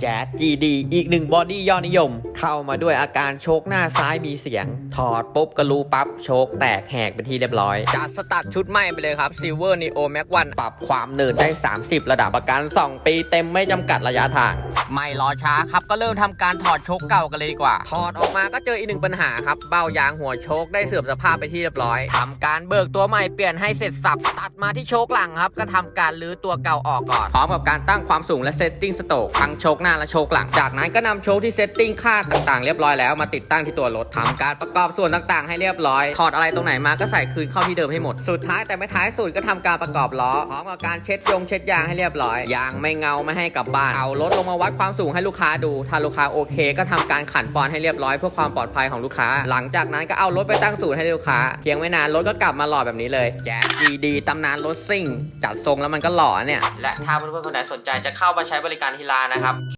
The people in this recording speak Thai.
แจ๊ด GD อีกหนึ่งบอดี้ยอดนิยมเข้ามาด้วยอาการโชคหน้าซ้ายมีเสียง ถอดปุ๊บก็รู้ปั๊บโชคแตกแหกเป็นที่เรียบร้อยจัดสตัดชุดใหม่ไปเลยครับ Silver Neo Max 1ปรับความเนินได้ 30 ระดับประกัน 2 ปีเต็มไม่จำกัดระยะทาง ไม่รอช้าครับก็เริ่มทำการถอดโชคเก่ากันเลยดีกว่า ถอดออกมาก็เจออีกหนึ่งปัญหาครับ เบ้ายางหัวโชคได้เสื่อมสภาพไปที่เรียบร้อยทำการเบิกตัวใหม่เปลี่ยนให้เสร็จสับตัดมาที่โชคหลังครับ ก็ทำการลื้อตัวเก่าออกก่อนพร้อมกับการตั้งความสูงและเซตติ้งสโตกทั้งโชคหน้าและโชคหลังจากนั้นก็นำโชคที่เซตติ้งค่าต่างๆ เรียบร้อยแล้วมาติดตั้งที่ตัวรถทำการประกอบส่วนต่างๆ ให้เรียบร้อยถอดอะไรตรงไหนมาก็ใส่คืนเข้าที่เดิมให้หมด สุดท้ายแต่ไม่ท้ายสุดก็ทำการประกอบล้อพร้อมกับการเช็ดยงเช็ดยางให้เรียบร้อยยางไม่เงาไม่ให้กลับบ้านเอารถลงมาวัดความสูงให้ลูกค้าดู ถ้าลูกค้าโอเค ก็ทำการขันปอนให้เรียบร้อยเพื่อความปลอดภัยของลูกค้า หลังจากนั้นก็เอารถไปตั้งศูนย์ให้ลูกค้าเพียงไม่นานรถก็กลับมาหล่อแบบนี้เลยแจ๊ส GD ตำนานรถซิ่ง จัดทรงแล้วมันก็หล่อเนี่ย และถ้าเพื่อนๆคนไหนสนใจจะเข้ามาใช้บริการที่ร้านนะครับ